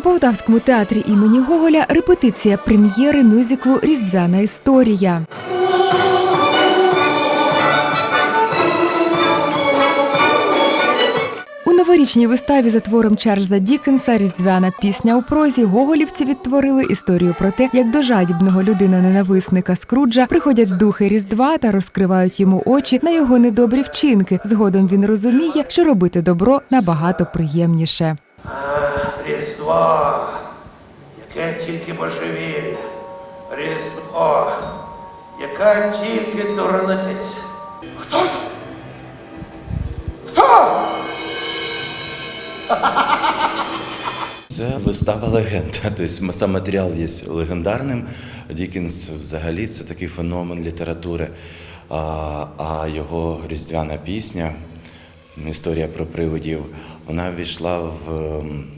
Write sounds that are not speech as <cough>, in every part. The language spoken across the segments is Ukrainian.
Полтавському театрі імені Гоголя репетиція прем'єри мюзиклу Різдвяна історія. У новорічній виставі за твором Чарльза Дікенса Різдвяна пісня у прозі гоголівці відтворили історію про те, як до жадібного людина-ненависника Скруджа приходять духи Різдва та розкривають йому очі на його недобрі вчинки. Згодом він розуміє, що робити добро набагато приємніше. Різдво, яке тільки божевілля, Різдво, яка тільки дурниця. Хто? тут? Хто? Це вистава легенда. <laughs> Тобто сам матеріал є легендарним. Дікінс взагалі це такий феномен літератури. А, його різдвяна пісня, історія про привидів, вона ввійшла в, ем,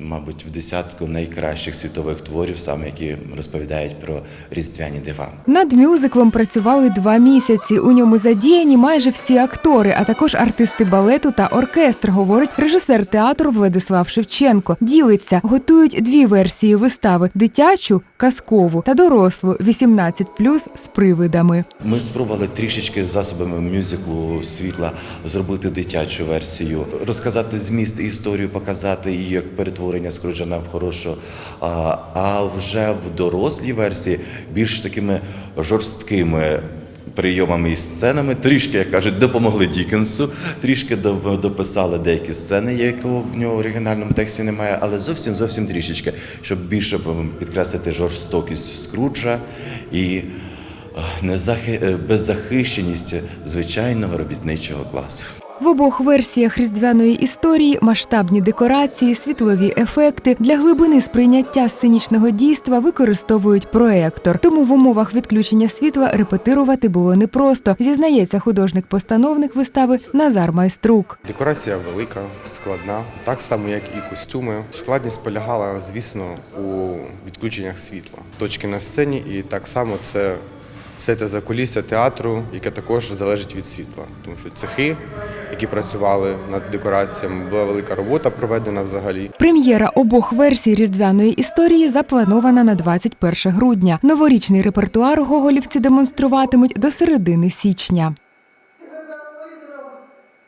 мабуть, в десятку найкращих світових творів, саме які розповідають про різдвяні дива. Над мюзиклом працювали два місяці. У ньому задіяні майже всі актори, а також артисти балету та оркестр, говорить режисер театру Владислав Шевченко. Ділиться, готують дві версії вистави: дитячу, казкову та дорослу 18+, з привидами. Ми спробували трішечки з засобами мюзиклу світла зробити дитячу версію, розказати зміст і історію, показати її як перетворення Скруджана в хорошу. А, а вже в дорослій версії більш такими жорсткими. Прийомами і сценами трішки, як кажуть, допомогли Дікенсу, трішки дописали деякі сцени, якого в нього в оригінальному тексті немає, але зовсім зовсім трішечки, щоб більше підкреслити жорстокість Скруджа і е, е, беззахищеність звичайного робітничого класу. В обох версіях різдвяної історії масштабні декорації, світлові ефекти для глибини сприйняття сценічного дійства використовують проектор. Тому в умовах відключення світла репетирувати було непросто, зізнається художник-постановник вистави Назар Майструк. Декорація велика, складна, так само як і костюми. Складність полягала, звісно, у відключеннях світла. Точки на сцені, і так само це все те закулісся театру, яке також залежить від світла. Тому що цехи, які працювали над декораціями, була велика робота проведена взагалі. Прем'єра обох версій різдвяної історії запланована на 21 грудня. Новорічний репертуар гоголівці демонструватимуть до середини січня.